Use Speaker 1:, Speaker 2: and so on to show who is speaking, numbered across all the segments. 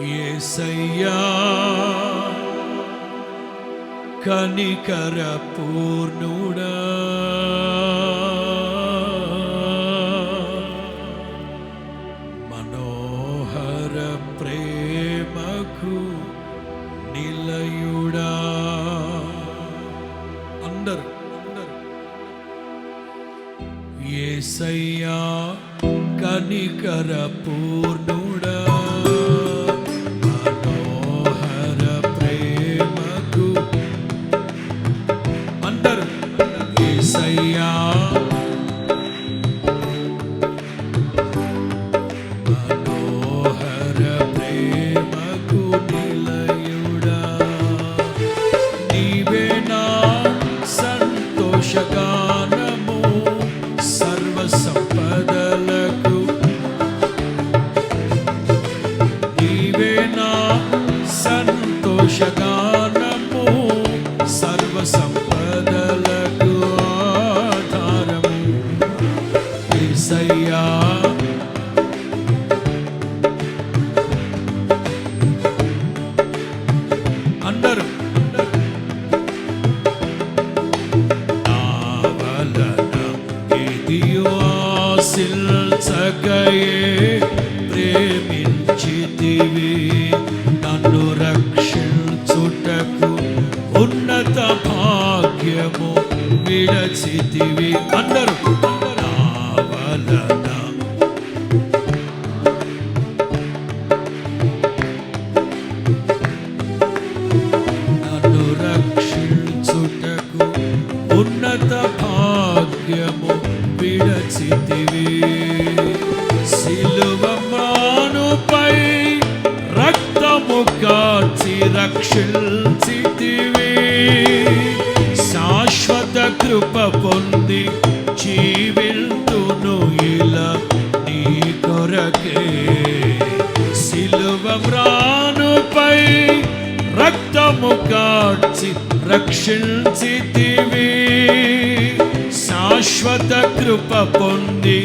Speaker 1: ఏసయ్యా కనికర పూర్ణుడా మనోహర ప్రేమకు నిలయుడా. అందరు అందరు. ఏసయ్యా కనికర పూర్ణుడా ఏసయ్యా మనోహర ప్రేమకు నిలయుడా. నీవే నా సంతోషగానము సర్వ సంపదలకు నీవే నా సంతోషగానము సర్వ అందరూ. నా ప్రేమించితివి నన్ను రక్షించుటకు ఉన్నత భాగ్యము విడచితివి. అందరూ. రక్షించితివి. శాశ్వత కృప పొంది జీవిల్తును ఇలా నీ కొరకే. సిలువ మ్రానుపై రక్తము కాచి రక్షించితివి. శాశ్వత కృప పొంది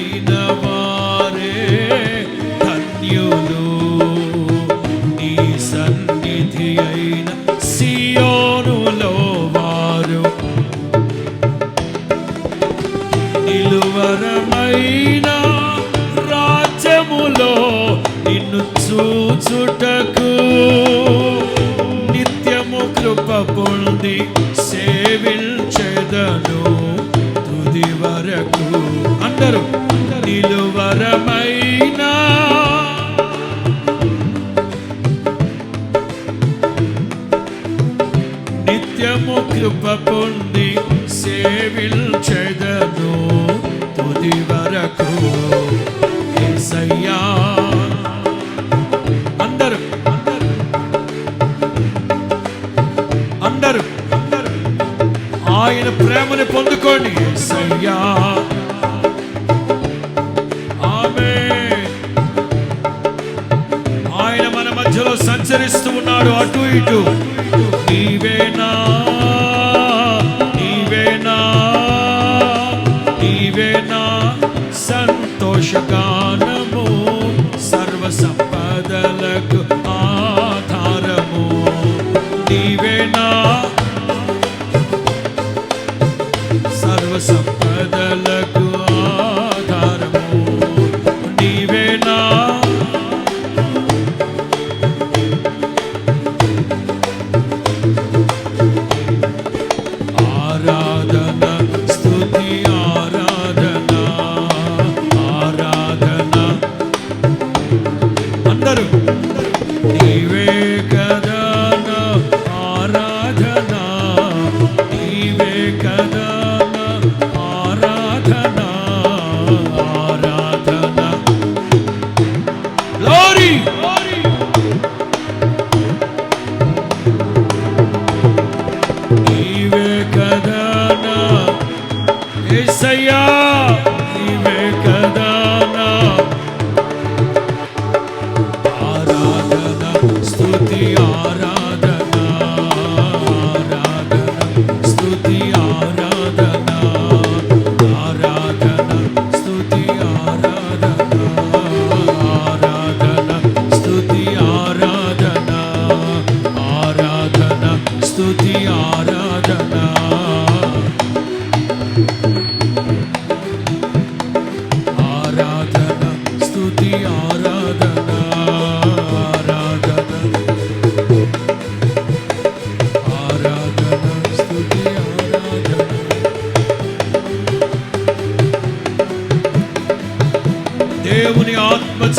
Speaker 1: పొందిన వారే ధన్యులు. నీ సన్నిధి అయిన సియోనులో వారు. నిలువరమైన రాజ్యములో నిన్ను చూచుటకు నిత్యము కృప పొంది సేవించెదను. తుది అందరూ నిలువరమైన నిత్యము కృప పొంది సేవించెదను తుది వరకు. అందరు అందరూ అందరూ అందరూ. ఆయన ప్రేమని పొందుకోండి సయ్యా మధ్యలో సంచరిస్తూ ఉన్నాడు అటు ఇటు. నీవేనా నీవేనా నీవేనా సంతోషగాన ஏசையா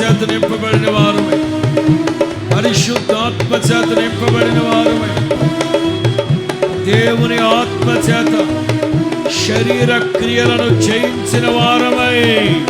Speaker 1: చేత నింపబడిన వారమే. పరిశుద్ధాత్మ చేత నింపబడిన వారమే. దేవుని ఆత్మ చేత శరీర క్రియలను చేయించిన వారమై.